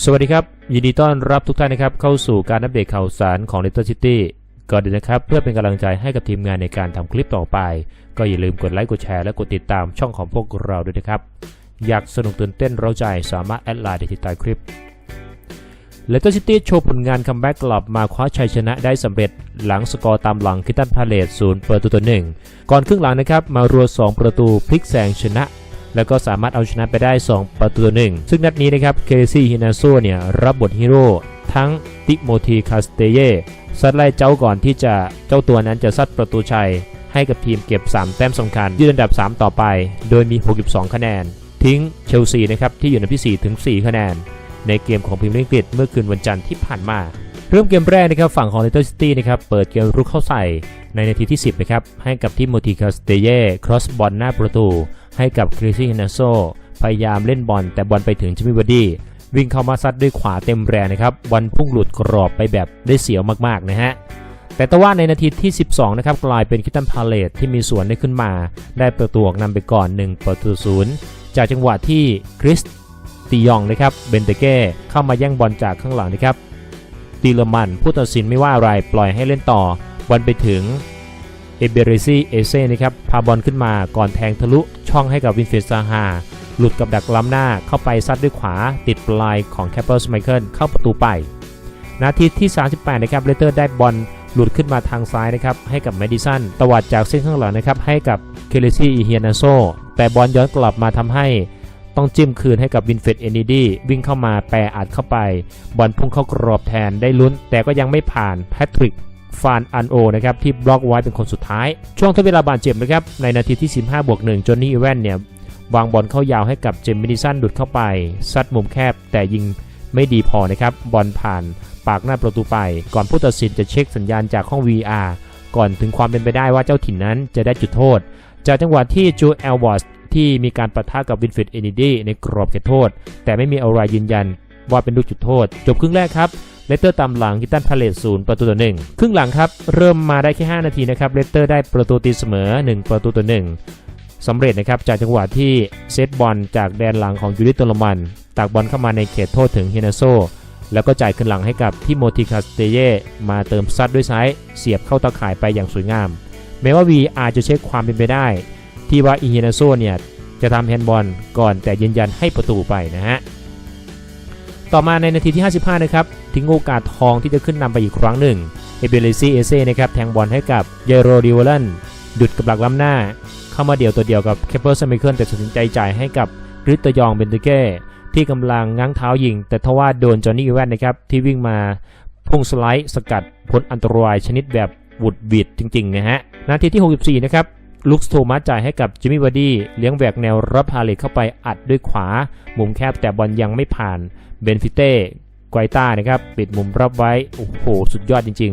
สวัสดีครับ ยินดีต้อนรับทุกท่านนะครับเข้าสู่การอัปเดตข่าวสารของ Little City ก่อนอื่นนะครับ เพื่อเป็นกำลังใจให้กับทีมงานในการทำคลิปต่อไป ก็อย่าลืมกดไลค์กดแชร์และกดติดตามช่องของพวกเราด้วยนะครับ อยากสนุกตื่นเต้นเร้าใจสามารถแอดไลน์ได้ที่ใต้คลิป Little City โชว์ผลงานคัมแบ็กกลับมาคว้าชัยชนะได้สำเร็จหลังสกอร์ตามหลังคิตันพาเลตศูนย์ประตูต่อหนึ่งก่อนครึ่งหลังนะครับมารัว2ประตูพลิกแซงชนะ แล้วก็สามารถเอาชนะไปได้ 2 ประตูต่อหนึ่งซึ่งนัดนี้นะครับเคซี่ฮินาโซเนี่ยรับบทฮีโร่ทั้งติโมธีคาสเตเยซัดไล่เจ้าก่อนที่จะเจ้าตัวนั้นจะซัดประตูชัย ให้กับทีมเก็บ 3 แต้มสำคัญยืนอันดับ 3 ต่อไป โดยมี 62 คะแนน ทิ้งเชลซีนะครับที่อยู่ในที่4ถึง 4 คะแนน ในเกมของพรีเมียร์ลีกอังกฤษเมื่อคืนวันจันทร์ที่ผ่านมา เริ่มเกมแรกนะครับฝั่งของเลสเตอร์ซิตี้นะครับเปิดเกมรุกเข้าใส่ในนาทีที่ 10นะครับให้กับที่โมติคาสเตเย่ครอสบอลหน้าประตู ให้กับคริสซี่ฮินาโซพยายามเล่นบอลแต่บอลไปถึงจิมมี่วดี้วิ่งเข้ามาซัดด้วยขวาเต็มแรงนะครับบอลพุ่งหลุดกรอบไปแบบได้เสียวมากๆนะฮะแต่ต่ว่าในนาทีที่ 12 นะครับ กลายเป็นคิตตันพาเลตที่มีส่วนได้ขึ้นมา ได้ประตูออกนำไปก่อน 1 ประตูศูนย์จากจังหวะที่คริสติยองนะครับเบนเตเก้เข้ามาแย่งบอลจากข้างหลังนะครับตีเลมันผู้ตัดสินไม่ว่าอะไรปล่อยให้เล่นต่อบอลไปถึงเอเบเรซีเอเซ่นะครับพาบอลขึ้นมาก่อนแทงทะลุ ช่องให้กับวินเฟสซาฮาหลุดกับดักล้ำหน้าเข้าไปซัดด้วยขวาติดปลายของแคปเปอร์สไมเคิลเข้าประตูไป นาทีที่ 38 นะครับเลเตอร์ได้บอลหลุดขึ้นมาทางซ้ายนะครับให้กับแมดิสันตวัดจากเส้นข้างหลังนะครับให้กับเคเลซี่อีเฮียนาโซแต่บอลย้อนกลับมาทำให้ต้องจิ้มคืนให้กับวินเฟดเอนิดีวิ่งเข้ามาแปรอัดเข้าไป บอลพุ่งเข้ากรอบแทนได้ลุ้น แต่ก็ยังไม่ผ่านแพทริก ฟานอันโอนะครับที่บล็อกไว้เป็นคนสุดท้าย ช่วงทดเวลาบาดเจ็บนะครับในนาทีที่ 15บวก1จนนี่อีแวนเนี่ยวางบอลเข้ายาวให้กับเจมมินิสันดุดเข้าไป ซัดมุมแคบแต่ยิงไม่ดีพอนะครับบอลผ่านปากหน้าประตูไป ก่อนผู้ตัดสินจะเช็คสัญญาณจากห้อง VR ก่อนถึงความเป็นไปได้ว่าเจ้าถิ่นนั้นจะได้จุดโทษ จากจังหวะที่จูเอลวอสที่มีการปะทะกับวินฟิดเอนิดีในกรอบเขตโทษ แต่ไม่มีอะไรยืนยันว่าเป็นลูกจุดโทษ จบครึ่งแรกครับ เลสเตอร์ตามหลังกิตันพาเลตศูนย์ประตูต่อหนึ่งครึ่งหลังครับ เริ่มมาได้แค่ 5 นาทีนะครับเลสเตอร์ได้ประตูตีเสมอ 1 ประตูต่อหนึ่งสำเร็จนะครับจากจังหวะที่เซตบอลจากแดนหลังของยูริโตลมันตักบอลเข้ามาในเขตโทษถึงเฮนาโซแล้วก็จ่ายขึ้นหลังให้กับที่โมติคาสเตเยมาเติมซัดด้วยซ้ายเสียบเข้าตาข่ายไปอย่างสวยงาม แม้ว่า VR จะเช็คความเป็นไปได้ ที่ว่าอีเฮนาโซเนี่ยจะทำแฮนด์บอลก่อนแต่ยืนยันให้ประตูไปนะฮะ ต่อมาในนาทีที่ 55 นะครับ ทิ้งโอกาสทองที่จะขึ้นนำไปอีกครั้งหนึ่ง เอเบเลซีเอเซ่นะครับแทงบอลให้กับเยโรดิวลันดุดกับหลักล้ำหน้า เข้ามาเดี่ยวตัวเดียวกับเคปเปอร์สมิเคิลแต่ตัดสินใจจ่ายให้กับริตยองเบนเตเก้ที่กำลังง้างเท้ายิง แต่ทว่าโดนจอห์นนี่อีแวนนะครับที่วิ่งมาพุ่งสไลด์สกัดพ้นอันตรายชนิดแบบวุดวิดจริงๆนะฮะ นาทีที่ 64 นะครับลุคโทมัสจ่ายให้กับจิมมี่วาร์ดี้เลี้ยงแหวกแนวรับพาเลตเข้าไปอัดด้วยขวา มุมแคบแต่บอลยังไม่ผ่านเบนฟิเต้ ไกวต้านะครับปิดมุมรับไว้ โอ้โห สุดยอดจริง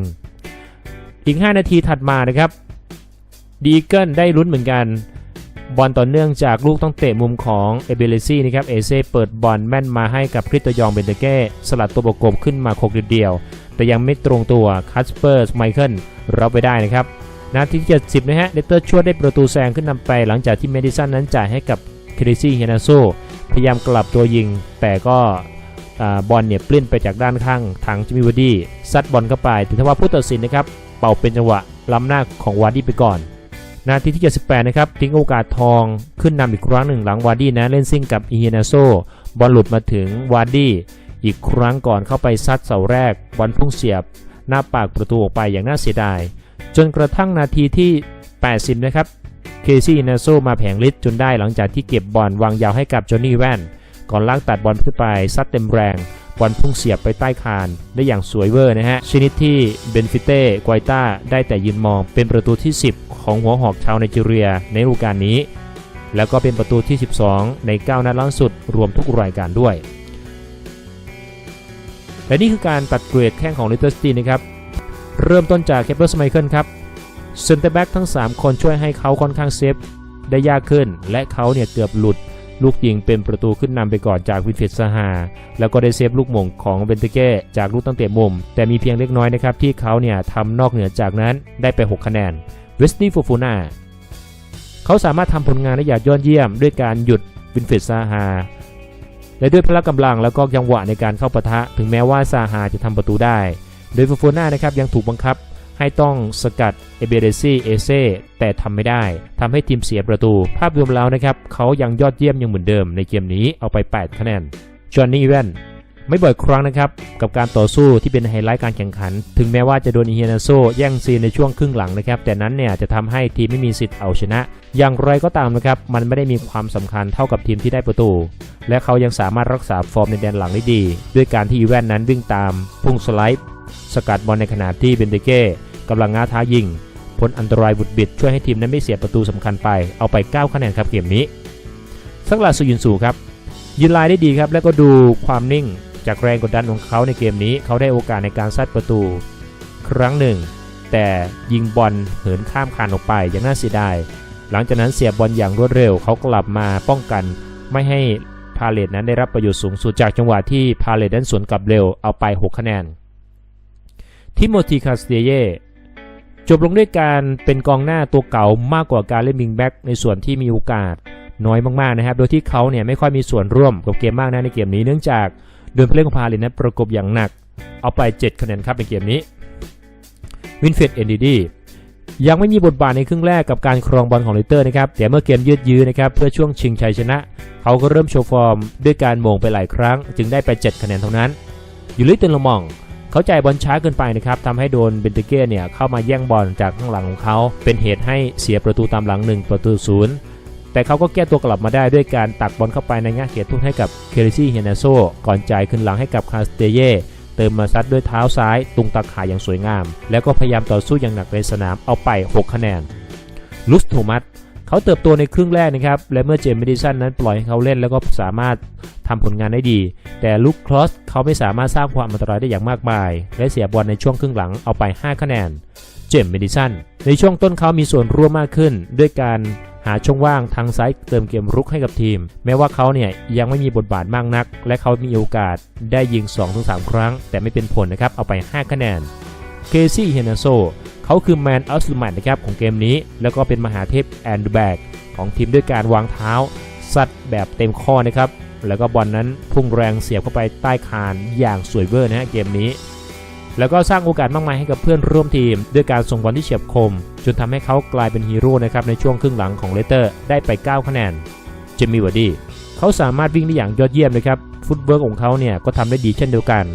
ๆ อีก 5 นาทีถัดมานะครับดีเกิลได้ลุ้นเหมือนกัน บอลต่อเนื่องจากลูกต้องเตะมุมของเอเบเลซี่นะครับเอเซ่เปิดบอลแม่นมาให้กับคริสตยองเบนเตเก้สลัดตัวประกบขึ้นมาโคกเดียว แต่ยังไม่ตรงตัวคัสเปอร์สไมเคิลรับไปได้นะครับนาทีที่70นะฮะเลสเตอร์ช่วยได้ประตูแซงขึ้นนำไป หลังจากที่เมดิสันนั้นจ่ายให้กับคริซี่เฮนาโซพยายามกลับตัวยิง แต่ก็ บอลเนี่ยปลิ้นไปจากด้านข้างทางจิมิวาร์ดี้ซัดบอลเข้าไปแต่ทว่าผู้ตัดสินนะครับเป่าเป็นจังหวะล้ำหน้าของวาร์ดี้ไปก่อน นาทีที่ 78 นะครับทิ้งโอกาสทองขึ้นนำอีกครั้งหนึ่งหลังวาร์ดี้นะเล่นซิ่งกับอีเฮนาโซบอลหลุดมาถึงวาร์ดี้อีกครั้งก่อนเข้าไปซัดเสาแรกบอลพุ่งเสียบ หน้าปากประตูออกไปอย่างน่าเสียดาย จนกระทั่งนาทีที่ 80 นะครับเคซี่นาโซมาแผงลิดจนได้หลังจากที่เก็บบอลวางยาวให้กับจอห์นนี่แวน ก่อนลากตัดบอลขึ้นไปซัดเต็มแรงบอลพุ่งเสียบไปใต้คานได้อย่างสวยเวอร์นะฮะ ชนิดที่เบนฟิเต้กวต้าได้แต่ยืนมองเป็นประตูที่ 10 ของหัวหอกชาวไนจีเรียในฤดูกาลนี้ แล้วก็เป็นประตูที่ 12 ใน 9 นัดล่าสุดรวมทุกรายการด้วย และนี่คือการตัดเกรดแข้งของลิเติ้ลสตีนะครับ เริ่มต้นจากเคปเปอร์สไมเคิลครับเซนเตอร์แบ็กทั้ง 3 คนช่วยให้เขาค่อนข้างเซฟได้ยากขึ้น และเขาเนี่ยเกือบหลุด ลูกยิงเป็นประตูขึ้นนำไปก่อนจากวินเฟสซาฮาแล้วก็ได้เซฟลูกหม่งของเบนเตเก้จากลูกตั้งเตะมุม แต่มีเพียงเล็กน้อยนะครับที่เขาเนี่ยทำนอกเหนือจากนั้นได้ไป 6 คะแนนเวสตี้ฟูฟูนาเขาสามารถทำผลงานได้อย่างยอดเยี่ยม ด้วยการหยุดวินเฟสซาฮาและด้วยพละกำลังแล้วก็จังหวะในการเข้าปะทะ ถึงแม้ว่าซาฮาจะทำประตูได้ โดยฟโฟน่านะครับยังถูกบังคับให้ต้องสกัด เอเบเรซีเอเซ่แต่ทำไม่ได้ทำให้ทีมเสียประตู ภาพรวมแล้วนะครับเขายังยอดเยี่ยมยังเหมือนเดิมในเกมนี้เอาไป 8 คะแนนจอห์นนี่แวนไม่บ่อยครั้งนะครับ กับการต่อสู้ที่เป็นไฮไลท์การแข่งขัน ถึงแม้ว่าจะโดนอิเฮนาโซแย่งซีนในช่วงครึ่งหลังนะครับ แต่นั้นเนี่ยจะทำให้ทีมไม่มีสิทธิ์เอาชนะ อย่างไรก็ตามนะครับ มันไม่ได้มีความสำคัญเท่ากับทีมที่ได้ประตู และเขายังสามารถรักษาฟอร์มในแดนหลังได้ดี ด้วยการที่อีแวนนั้นวิ่งตามพุ่งสไลด์สกัดบอลในขณะที่เบนเดเก้กำลังง้าท้ายิง พ้นอันตรายบุดบิดช่วยให้ทีมนั้นไม่เสียประตูสำคัญไป เอาไป 9 คะแนนครับเกมนี้สักลาสุยินสูครับยืนลายได้ดีครับแล้วก็ดูความนิ่งจากแรงกดดันของเขาในเกมนี้ เขาได้โอกาสในการซัดประตู ครั้งหนึ่ง แต่ยิงบอลเหินข้ามคานออกไปอย่างน่าเสียดายหลังจากนั้นเสียบอลอย่างรวดเร็ว เขากลับมาป้องกัน ไม่ให้พาเลตนั้นได้รับประโยชน์สูงสุดจากจังหวะที่พาเลตนั้นสวนกลับเร็วเอาไป 6 คะแนนทิโมธีคาสเตียเย จบลงด้วยการเป็นกองหน้าตัวเก่ามากกว่าการเล่นวิงแบ็กในส่วนที่มีโอกาสน้อยมากๆนะครับ โดยที่เขาเนี่ยไม่ค่อยมีส่วนร่วมกับเกมมากนะในเกมนี้เนื่องจากโดนผู้เล่นของพาเลตนั้นประกบอย่างหนัก เอาไป 7 คะแนนครับในเกมนี้วินเฟดเอนดีดียังไม่มีบทบาทในครึ่งแรกกับการครองบอลของเลสเตอร์นะครับแต่เมื่อเกมยืดยื้อนะครับเพื่อช่วงชิงชัยชนะ เขาก็เริ่มโชว์ฟอร์ม ด้วยการโมงไปหลายครั้ง จึงได้ไป 7 คะแนนเท่านั้นยูริเตนลมอง เขาจ่ายบอลช้าเกินไปนะครับทำให้โดนเบนเตเก้เนี่ยเข้ามาแย่งบอลจากข้างหลังของเขา เป็นเหตุให้เสียประตูตามหลัง 1 ประตูศูนย์แต่เขาก็แก้ตัวกลับมาได้ด้วยการตักบอลเข้าไปในง่าเขตทุ่งให้กับเคริซี่เฮนาโซก่อนจ่ายขึ้นหลังให้กับคาสเตเยเติมมาซัดด้วยเท้าซ้ายตุงตาข่ายอย่างสวยงาม แล้วก็พยายามต่อสู้อย่างหนักในสนามเอาไป 6 คะแนนลุสโทมัส เขาเติบโตในครึ่งแรกนะครับ และเมื่อเจมส์เมดิสันนั้นปล่อยให้เขาเล่นแล้วก็สามารถทำผลงานได้ดี แต่ลุคคลอสเขาไม่สามารถสร้างความอันตรายได้อย่างมากมาย และเสียบอลในช่วงครึ่งหลังเอาไป 5 คะแนน เจมส์เมดิสันในช่วงต้นเขามีส่วนร่วมมากขึ้น ด้วยการหาช่องว่างทางซ้ายเติมเกมรุกให้กับทีม แม้ว่าเขาเนี่ยยังไม่มีบทบาทมากนัก และเขามีโอกาสได้ยิง 2-3 ครั้ง แต่ไม่เป็นผลนะครับเอาไป 5 คะแนนเคซี่เฮนาโซ เขาคือแมนอัลสมัตนะครับของเกมนี้ แล้วก็เป็นมหาเทพแอนด์แบกของทีมด้วยการวางเท้าซัดแบบเต็มข้อนะครับ แล้วก็บอลนั้นพุ่งแรงเสียบเข้าไปใต้คานอย่างสวยเวอร์นะฮะเกมนี้ แล้วก็สร้างโอกาสมากมายให้กับเพื่อนร่วมทีม ด้วยการส่งบอลที่เฉียบคม จนทำให้เขากลายเป็นฮีโร่นะครับในช่วงครึ่งหลังของเลเตอร์ได้ไป9คะแนนเจมี่วาร์ดี้เขาสามารถวิ่งได้อย่างยอดเยี่ยมนะครับฟุตเวิร์กของเขาเนี่ยก็ทำได้ดีเช่นเดียวกัน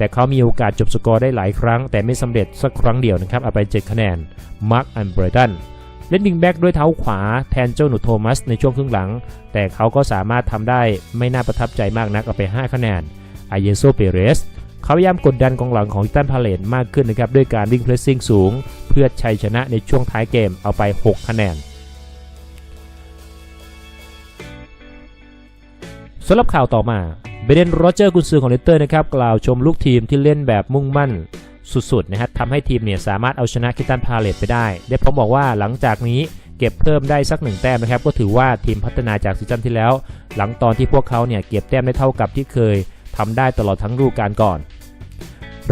แต่เขามีโอกาสจบสกอร์ได้หลายครั้ง แต่ไม่สำเร็จสักครั้งเดียวนะครับเอาไป 7 คะแนนมาร์คอันเบรตันเล่นวิงแบ็กด้วยเท้าขวาแทนเจ้าหนูโทมัสในช่วงครึ่งหลัง แต่เขาก็สามารถทำได้ไม่น่าประทับใจมากนักเอาไป 5 คะแนนอายเยโซเปเรสเขาพยายามกดดันกองหลังของอิตันพาเลตมากขึ้นนะครับด้วยการวิ่งเพรสซิ่งสูง เพื่อชัยชนะในช่วงท้ายเกมเอาไป 6 คะแนนสำหรับข่าวต่อมา เบเดนโรเจอร์กุนซือของเลสเตอร์นะครับกล่าวชมลูกทีมที่เล่นแบบมุ่งมั่นสุดๆนะฮะทำให้ทีมเนี่ยสามารถเอาชนะคิตันพาเลตไปได้ ได้พร้อมบอกว่าหลังจากนี้เก็บเพิ่มได้สักหนึ่งแต้มนะครับ ก็ถือว่าทีมพัฒนาจากซีซั่นที่แล้ว หลังตอนที่พวกเขาเนี่ยเก็บแต้มได้เท่ากับที่เคยทำได้ตลอดทั้งฤดูกาลก่อน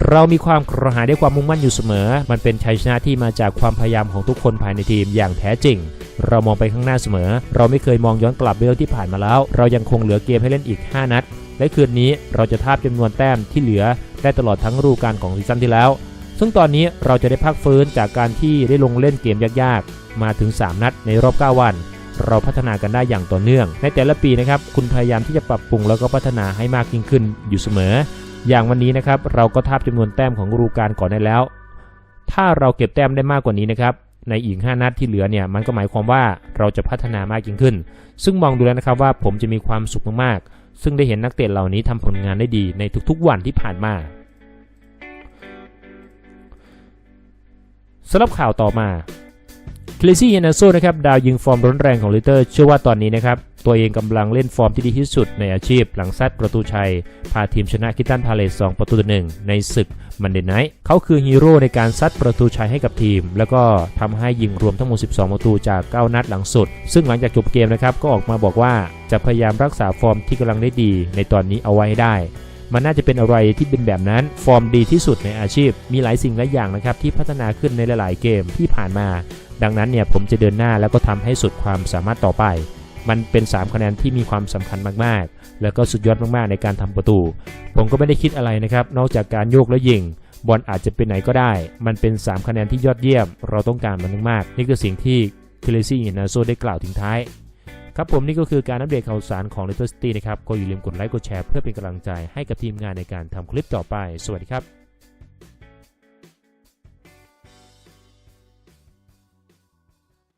เรามีความกระหายด้วยความมุ่งมั่นอยู่เสมอ มันเป็นชัยชนะที่มาจากความพยายามของทุกคนภายในทีมอย่างแท้จริง เรามองไปข้างหน้าเสมอ เราไม่เคยมองย้อนกลับเรื่องที่ผ่านมาแล้ว เรายังคงเหลือเกมให้เล่นอีก 5 นัด และคืนนี้เราจะทาบจำนวนแต้มที่เหลือได้ตลอดทั้งฤดูกาลของซีซั่นที่แล้ว ซึ่งตอนนี้เราจะได้พักฟื้นจากการที่ได้ลงเล่นเกมยากๆ มาถึง 3 นัดในรอบ 9 วัน เราพัฒนากันได้อย่างต่อเนื่อง ในแต่ละปีนะครับคุณพยายามที่จะปรับปรุงแล้วก็พัฒนาให้มากยิ่งขึ้นอยู่เสมอ อย่างวันนี้นะครับเราก็ทาบจำนวนแต้มของฤดูกาลก่อนได้แล้ว ถ้าเราเก็บแต้มได้มากกว่านี้นะครับในอีก 5 นัดที่เหลือเนี่ยมันก็หมายความว่าเราจะพัฒนามากยิ่งขึ้น ซึ่งมองดูแล้วนะครับว่าผมจะมีความสุขมากๆ ซึ่งได้เห็นนักเตะเหล่านี้ทำผลงานได้ดีในทุกๆวันที่ผ่านมาสำหรับข่าวต่อมา เคลซี่เฮนาโซนะครับดาวยิงฟอร์มร้อนแรงของลิเตอร์ เชื่อว่าตอนนี้นะครับ ตัวเองกำลังเล่นฟอร์มที่ดีที่สุดในอาชีพ หลังซัดประตูชัย พาทีมชนะคิตันพาเลส2ประตูต่อหนึ่งในศึกมันเดนไนท์เขาคือฮีโร่ในการซัดประตูชัยให้กับทีม แล้วก็ทำให้ยิงรวมทั้งหมด 12 ประตูจาก 9 นัดหลังสุด ซึ่งหลังจากจบเกมนะครับก็ออกมาบอกว่าจะพยายามรักษาฟอร์มที่กำลังได้ดี ในตอนนี้เอาไว้ให้ได้มันน่าจะเป็นอะไรที่เป็นแบบนั้น ฟอร์มดีที่สุดในอาชีพ มีหลายสิ่งหลายอย่างนะครับที่พัฒนาขึ้นในหลาย ๆ เกมที่ผ่านมา ดังนั้นเนี่ยผมจะเดินหน้าแล้วก็ทำให้สุดความสามารถต่อไป มันเป็น 3 คะแนนที่มีความสำคัญมากๆ แล้วก็สุดยอดมากๆในการทำประตู ผมก็ไม่ได้คิดอะไรนะครับ นอกจากการโยกและยิงบอลอาจจะเป็นไหนก็ได้ มันเป็น 3 คะแนนที่ยอดเยี่ยม เราต้องการมันมากๆนี่คือสิ่งที่เทเลซี่อินาโซได้กล่าวถึงท้าย ครับผมนี่ก็คือการอัปเดตข่าวสารของ Leicester City นะครับ ก็อย่าลืมกดไลค์กดแชร์เพื่อเป็นกำลังใจให้กับทีมงานในการทำคลิปต่อไป สวัสดีครับ